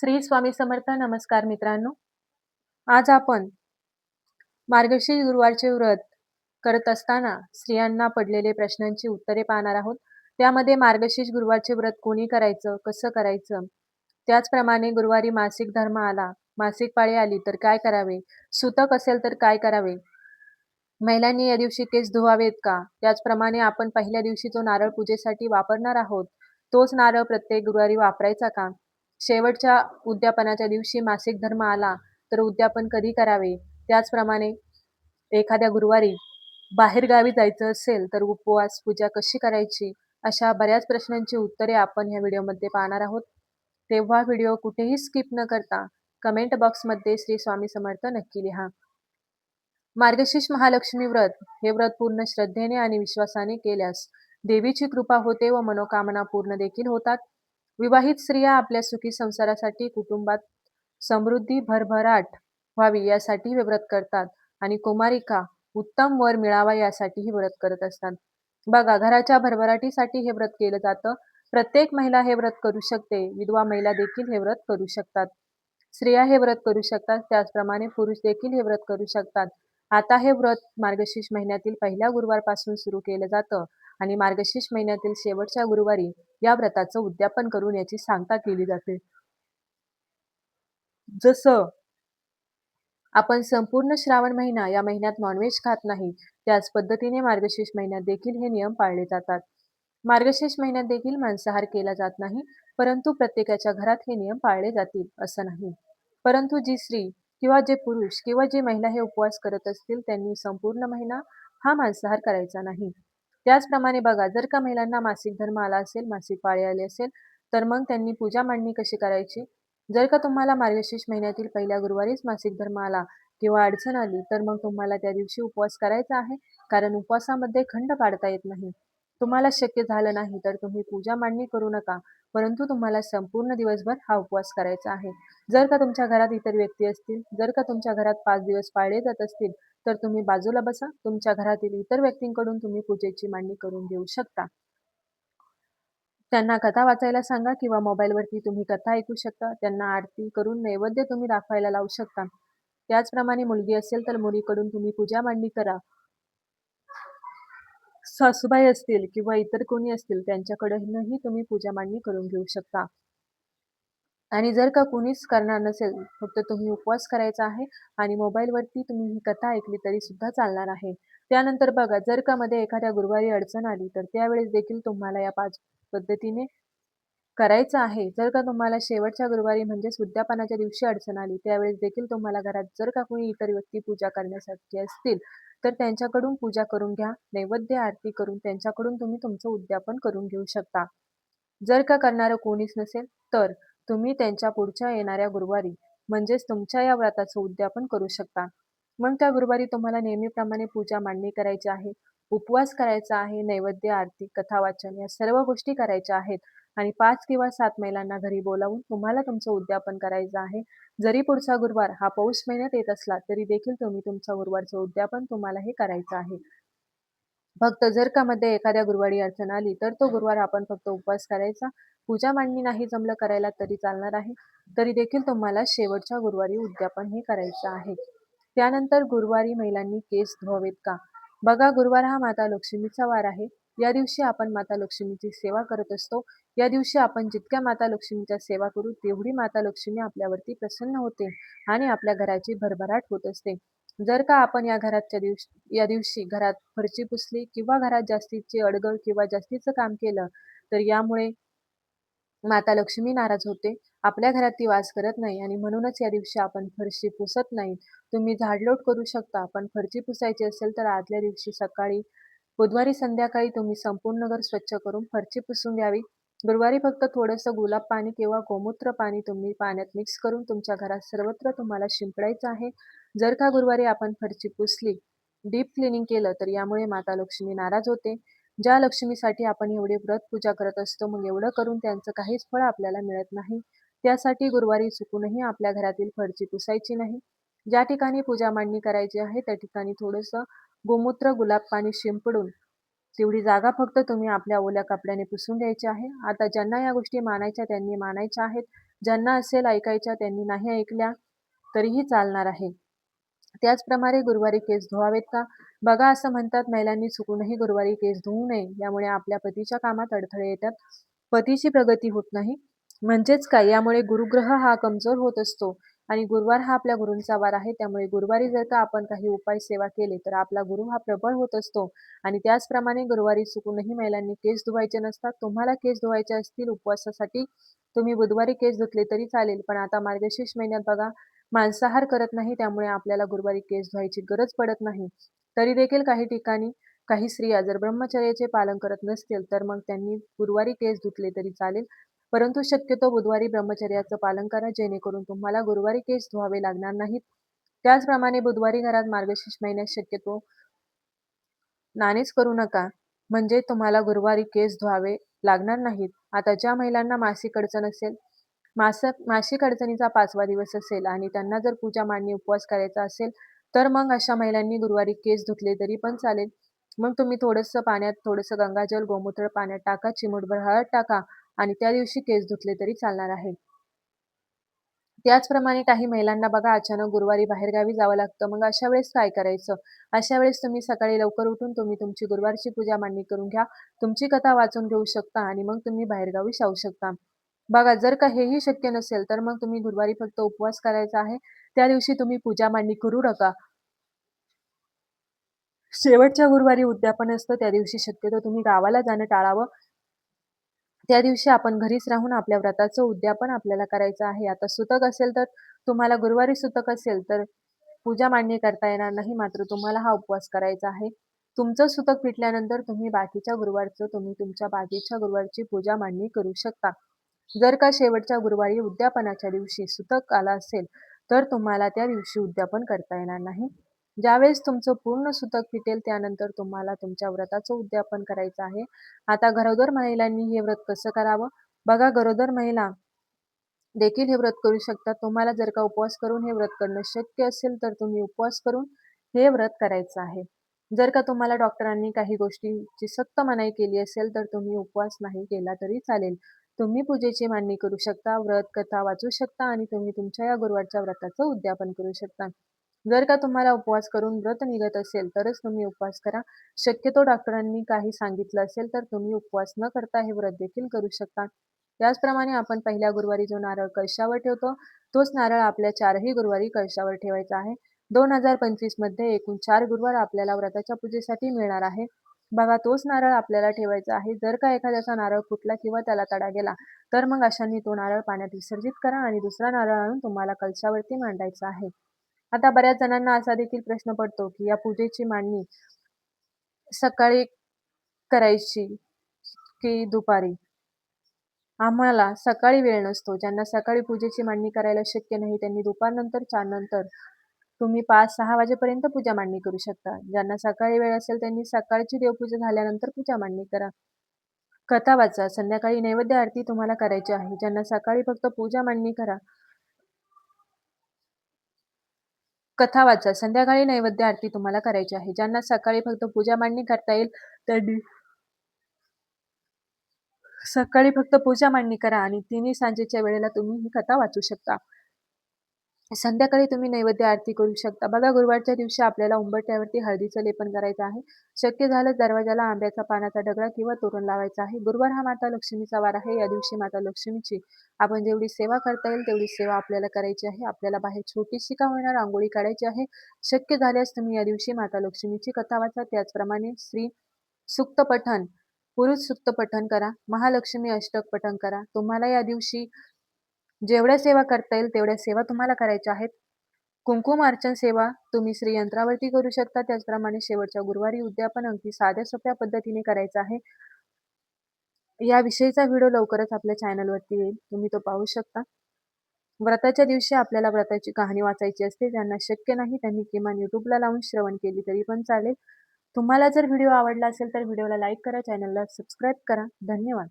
श्री स्वामी समर्थ नमस्कार मित्रांनो. आज आपण मार्गशीर्ष गुरुवारचे व्रत करत असताना स्त्रियांना पडलेले प्रश्नांची उत्तरे पाहणार आहोत. त्यामध्ये मार्गशीर्ष गुरुवारचे व्रत कोणी करायचं कसं करायचं? त्याचप्रमाणे गुरुवारी मासिक धर्म आला मासिक पाळी आली तर काय करावे? सुतक असेल तर काय करावे? महिलांनी या दिवशी केस धुवावेत का? त्याचप्रमाणे आपण पहिल्या दिवशी जो नारळ पूजेसाठी वापरणार आहोत तोच नारळ प्रत्येक गुरुवारी वापरायचा का? शेवटच्या उद्यापनाच्या दिवशी मासिक धर्म आला तर उद्यापन कधी करावे? त्याचप्रमाणे एखाद्या गुरुवारी बाहेरगावी जायचं असेल तर उपवास पूजा कशी करायची? अशा बऱ्याच प्रश्नांची उत्तरे आपण ह्या व्हिडिओमध्ये पाहणार आहोत. तेव्हा व्हिडिओ कुठेही स्किप न करता कमेंट बॉक्समध्ये श्री स्वामी समर्थ नक्की लिहा. मार्गशीर्ष महालक्ष्मी व्रत हे व्रत पूर्ण श्रद्धेने आणि विश्वासाने केल्यास देवीची कृपा होते व मनोकामना पूर्ण देखील होतात. विवाहित स्त्रिया आपल्या सुखी संसारासाठी कुटुंबात समृद्धी भरभराट व्हावी यासाठी हे व्रत करतात आणि कुमारिका उत्तम वर मिळावा यासाठी हे व्रत करत असतात. बघा घराच्या भरभराटीसाठी हे व्रत केलं जातं. प्रत्येक महिला हे व्रत करू शकते. विधवा महिला देखील हे व्रत करू शकतात. स्त्रिया हे व्रत करू शकतात. त्याचप्रमाणे पुरुष देखील हे व्रत करू शकतात. आता हे व्रत मार्गशीर्ष महिन्यातील पहिल्या गुरुवारपासून सुरू केलं जातं. आणि मार्गशीर्ष महिन्यातील शेवटच्या गुरुवारी या व्रताचं उद्यापन करून याची सांगता केली जाते. जसं आपण संपूर्ण श्रावण महिना या महिन्यात नॉनव्हेज खात नाही त्याच पद्धतीने मार्गशीर्ष महिन्यात देखील हे नियम पाळले जातात. मार्गशीर्ष महिन्यात देखील मांसाहार केला जात नाही परंतु प्रत्येकाच्या घरात हे नियम पाळले जातील असं नाही. परंतु जी स्त्री किंवा जे पुरुष किंवा जी महिला हे उपवास करत असतील त्यांनी संपूर्ण महिना हा मांसाहार करायचा नाही. त्याचप्रमाणे बघा जर का महिलांना मासिक धर्म आला असेल मासिक पाळी आली असेल तर मग त्यांनी पूजा मांडणी कशी करायची? जर का तुम्हाला मार्गशीर्ष महिन्यातील पहिल्या गुरुवारीच मासिक धर्म आला किंवा अडचण आली तर मग तुम्हाला त्या दिवशी उपवास करायचा आहे कारण उपवासामध्ये खंड पाडता येत नाही. तुम्हाला शक्य झालं नाही तर तुम्ही पूजा मांडणी करू नका परंतु तुम्हाला संपूर्ण दिवसभर हा उपवास करायचा आहे. जर का तुमच्या घरात इतर व्यक्ती असतील जर का तुमच्या घरात पाच दिवस पाळले जात असतील तर तुम्ही बाजूला बसा. तुमच्या घरातील इतर व्यक्तींकडून तुम्ही पूजेची मांडणी करून घेऊ शकता. त्यांना कथा वाचायला सांगा किंवा मोबाईलवरती तुम्ही कथा ऐकू शकता. त्यांना आरती करून नैवेद्य तुम्ही दाखवायला लावू शकता. त्याचप्रमाणे मुलगी असेल तर मुलीकडून तुम्ही पूजा मांडणी करा. सासूबाई असतील किंवा इतर कोणी असतील त्यांच्याकडूनही तुम्ही पूजा मांडणी करून घेऊ शकता. आणि जर का कोणीच करणार नसेल फक्त तुम्ही उपवास करायचा आहे आणि मोबाईलवरती तुम्ही ही कथा ऐकली तरी सुद्धा चालणार आहे. त्यानंतर बघा जर का मध्ये एखाद्या गुरुवारी अडचण आली तर त्यावेळेस देखील तुम्हाला या पाच पद्धतीने करायचं आहे. जर का तुम्हाला शेवटच्या गुरुवारी म्हणजेच उद्यापनाच्या दिवशी अडचण आली त्यावेळेस देखील तुम्हाला घरात जर का कोणी इतर व्यक्ती पूजा करण्यासाठी असतील तर त्यांच्याकडून पूजा करून घ्या नैवेद्य आरती करून त्यांच्याकडून तुम्ही तुमचं उद्यापन करून घेऊ शकता. जर का करणारं कोणीच नसेल तर तुम्ही त्यांच्या पुढच्या येणाऱ्या गुरुवारी म्हणजेच तुमच्या या व्रताचं उद्यापन करू शकता. मग त्या गुरुवारी तुम्हाला नेहमीप्रमाणे पूजा मांडणी करायची आहे उपवास करायचा आहे नैवेद्य आरती कथा वाचन या सर्व गोष्टी करायच्या आहेत. आणि पाच किंवा सात महिलांना घरी बोलावून तुम्हाला तुमचं उद्यापन करायचं आहे. जरी पुढचा गुरुवार हा पौष महिन्यात येत असला तरी देखील तुम्ही तुमच्या गुरुवारचं उद्यापन तुम्हाला हे करायचं आहे. फक्त जर का मध्ये एखाद्या गुरुवारी अडचण आली तर तो गुरुवार आपण फक्त उपवास करायचा. पूजा मांडणी नाही जमलं करायला तरी चालणार आहे. तरी देखील तुम्हाला शेवटच्या गुरुवारी उद्यापन हे करायचं आहे. त्यानंतर गुरुवारी महिलांनी केस धुवावेत का? बघा गुरुवार हा माता लक्ष्मीचा वार आहे. या दिवशी आपण माता लक्ष्मीची सेवा करत असतो. या दिवशी आपण जितक्या माता लक्ष्मीच्या सेवा करू तेवढी माता लक्ष्मी आपल्यावरती प्रसन्न होते आणि आपल्या घराची भरभराट होत असते. जर का आपण या घराच्या दिवशी या दिवशी घरात फरची पुसली किंवा घरात जास्तीचे अडगळ किंवा जास्तीचं काम केलं तर यामुळे माता लक्ष्मी नाराज होते. आपल्या घरात ती वास करत नाही आणि म्हणूनच या दिवशी आपण फरशी पुसत नाही. तुम्ही झाडलोट करू शकता पण फरची पुसायची असेल तर आदल्या दिवशी सकाळी बुधवारी संध्याकाळी तुम्ही संपूर्ण घर स्वच्छ करून फरची पुसून घ्यावी गुरुवारी फक्त थोडंसं गुलाब पाणी किंवा गोमूत्र पाणी तुम्ही पाण्यात मिक्स करून तुमच्या घरात सर्वत्र तुम्हाला शिंपडायचं आहे. जर का गुरुवारी आपण फरची पुसली डीप क्लिनिंग केलं तर यामुळे माता लक्ष्मी नाराज होते. ज्या लक्ष्मीसाठी आपण एवढे व्रत पूजा करत असतो मग एवढं करून त्यांचं काहीच फळ आपल्याला मिळत नाही. त्यासाठी गुरुवारी चुकूनही आपल्या घरातील फरची पुसायची नाही. ज्या ठिकाणी पूजा मांडणी करायची आहे त्या ठिकाणी थोडंसं गोमूत्र गुलाब पाणी शिंपडून तेवढी जागा फक्त तुम्ही आपल्या ओल्या कपड्याने पुसून घ्यायची आहे. आता ज्यांना या गोष्टी मानायच्या त्यांनी मानायच्या आहेत. ज्यांना असेल ऐकायच्या त्यांनी नाही ऐकल्या तरीही चालणार आहे. त्याचप्रमाणे गुरुवारी केस धुवावेत का? बघा असं म्हणतात महिलांनी चुकूनही गुरुवारी केस धुवू नये. यामुळे आपल्या पतीच्या कामात अडथळे येतात. पतीची प्रगती होत नाही. म्हणजेच काय? यामुळे गुरुग्रह हा कमजोर होत असतो. आणि गुरुवार हा आपल्या गुरूंचा वार आहे. त्यामुळे गुरुवारी जर का आपण काही उपाय सेवा केले तर आपला गुरु हा प्रबळ होत असतो. आणि त्याचप्रमाणे गुरुवारी चुकूनही महिलांनी केस धुवायचे नसतात. तुम्हाला केस धुवायचे असतील उपवासासाठी तुम्ही बुधवारी केस धुतले तरी चालेल. पण आता मार्गशीर्ष महिन्यात बघा मांसाहार करत नाही त्यामुळे आपल्याला गुरुवारी केस धुवायची गरज पडत नाही. तरी देखील काही ठिकाणी काही स्त्रिया जर ब्रह्मचर्याचे पालन करत नसतील तर मग त्यांनी गुरुवारी केस धुतले तरी चालेल. परंतु शक्यतो बुधवारी ब्रह्मचर्याचं पालन करा जेणेकरून तुम्हाला गुरुवारी केस धुवावे लागणार नाहीत. त्याचप्रमाणे बुधवारी घरात मार्गशीर्ष महिन्यात शक्यतो नाणेच करू नका. म्हणजे तुम्हाला गुरुवारी केस धुवावे लागणार नाहीत. आता ज्या महिलांना मासिक अडचण असेल मास मासिक अडचणीचा पाचवा दिवस असेल आणि त्यांना जर पूजा मांडणी उपवास करायचा असेल तर मग अशा महिलांनी गुरुवारी केस धुतले तरी पण चालेल. मग तुम्ही थोडंसं पाण्यात थोडंसं गंगाजल गोमूत्र पाण्यात टाका चिमूटभर हळद टाका. आणि त्या दिवशी केस धुतले तरी चालणार आहे. त्याचप्रमाणे काही महिलांना बघा अचानक गुरुवारी बाहेरगावी जावं लागतं. मग अशा वेळेस काय करायचं? अशा वेळेस तुम्ही सकाळी लवकर उठून तुम्ही तुमची गुरुवारची पूजा मांडणी करून घ्या. तुमची कथा वाचून घेऊ शकता आणि मग तुम्ही बाहेरगावी जाऊ शकता. बघा जर का हेही शक्य नसेल तर मग तुम्ही गुरुवारी फक्त उपवास करायचा आहे. त्या दिवशी तुम्ही पूजा मांडणी करू नका. शेवटच्या गुरुवारी उद्यापन असतं. त्या दिवशी शक्यतो तुम्ही गावाला जाणं टाळावं. त्या दिवशी आपण घरीच राहून आपल्या व्रताचं उद्यापन आपल्याला करायचं आहे. आता सुतक असेल तर तुम्हाला गुरुवारी सुतक असेल तर पूजा मांडणी करता येणार नाही मात्र तुम्हाला हा उपवास करायचा आहे. तुमचं सुतक फिटल्यानंतर तुम्ही बाकीच्या गुरुवारचं तुम्ही तुमच्या बाकीच्या गुरुवारची पूजा मांडणी करू शकता. जर का शेवटच्या गुरुवारी उद्यापनाच्या दिवशी सुतक आला असेल तर तुम्हाला त्या दिवशी उद्यापन करता येणार नाही. ज्यावेळेस तुमचं पूर्ण सुतक फिटेल त्यानंतर तुम्हाला तुमच्या व्रताचं उद्यापन करायचं आहे. आता गरोदर महिलांनी हे व्रत कसं करावं? बघा गरोदर महिला देखील हे व्रत करू शकतात. तुम्हाला जर का उपवास करून हे व्रत करणं शक्य असेल तर तुम्ही उपवास करून हे व्रत करायचं आहे. जर का तुम्हाला डॉक्टरांनी काही गोष्टींची सक्त मनाई केली असेल तर तुम्ही उपवास नाही केला तरी चालेल. तुम्ही पूजेची मांडणी करू शकता व्रत कथा वाचू शकता आणि तुम्ही तुमच्या या गुरुवारच्या व्रताचं उद्यापन करू शकता. जर का तुम्हाला उपवास करून व्रत निघत असेल तरच तुम्ही उपवास करा. शक्यतो डॉक्टरांनी काही सांगितलं असेल तर तुम्ही उपवास न करता हे व्रत देखील करू शकता. त्याचप्रमाणे आपण पहिल्या गुरुवारी जो नारळ कळशावर ठेवतो तोच नारळ आपल्या चारही गुरुवारी कळशावर ठेवायचा आहे. दोन हजार पंचवीसमध्ये एकूण चार गुरुवार आपल्याला व्रताच्या पूजेसाठी मिळणार आहे. बघा तोच नारळ आपल्याला ठेवायचा आहे. जर का एखाद्याचा नारळ फुटला किंवा त्याला तडा गेला तर मग अशांनी तो नारळ पाण्यात विसर्जित करा आणि दुसरा नारळ आणून तुम्हाला कलशावरती मांडायचा आहे. आता बऱ्याच जणांना असा देखील प्रश्न पडतो की या पूजेची मांडणी सकाळी करायची की दुपारी? आम्हाला सकाळी वेळ नसतो. ज्यांना सकाळी पूजेची मांडणी करायला शक्य नाही त्यांनी दुपारनंतर चार नंतर तुम्ही पाच सहा वाजेपर्यंत पूजा मांडणी करू शकता. ज्यांना सकाळी वेळ असेल त्यांनी सकाळची देवपूजा झाल्यानंतर पूजा मांडणी करा. कथा वाचा. संध्याकाळी नैवेद्य आरती तुम्हाला करायची आहे. ज्यांना सकाळी फक्त पूजा मांडणी करा कथा वाचा. संध्याकाळी नैवेद्य आरती तुम्हाला करायची आहे. ज्यांना सकाळी फक्त पूजा मांडणी करता येईल त्यांनी सकाळी फक्त पूजा मांडणी करा आणि तिन्ही सांजेच्या वेळेला तुम्ही ही कथा वाचू शकता. संध्याकाळी तुम्ही नैवेद्य आरती करू शकता. बघा गुरुवारच्या दिवशी आपल्याला उंबरठ्यावरती हळदीचं लेपन करायचं आहे. शक्य झालं दरवाजाला आंब्याचा पानाचा डगळा किंवा तोरण लावायचा आहे. गुरुवार हा माता लक्ष्मीचा वार आहे. या दिवशी माता लक्ष्मीची आपण जेवढी सेवा करता येईल तेवढी सेवा आपल्याला करायची आहे. आपल्याला बाहेर छोटीशी का होणार रांगोळी काढायची आहे. शक्य झाल्यास तुम्ही या दिवशी माता लक्ष्मीची कथा वाचा. त्याचप्रमाणे श्री सुक्त पठण पुरुष सुक्त पठण करा. महालक्ष्मी अष्टक पठण करा. तुम्हाला या दिवशी जेवढ्या सेवा करता येईल तेवढ्या सेवा तुम्हाला करायच्या आहेत. कुंकुम अर्चन सेवा तुम्ही श्रीयंत्रावरती करू शकता. त्याचप्रमाणे शेवटच्या गुरुवारी उद्यापन अगदी साध्या सोप्या पद्धतीने करायचं आहे. याविषयीचा व्हिडिओ लवकरच आपल्या चॅनलवरती येईल. तुम्ही तो पाहू शकता. व्रताच्या दिवशी आपल्याला व्रताची कहाणी वाचायची असते. ज्यांना शक्य नाही त्यांनी किमान युट्यूबला लावून श्रवण केली तरी पण चालेल. तुम्हाला जर व्हिडिओ आवडला असेल तर व्हिडिओला लाईक करा चॅनलला सबस्क्राईब करा. धन्यवाद.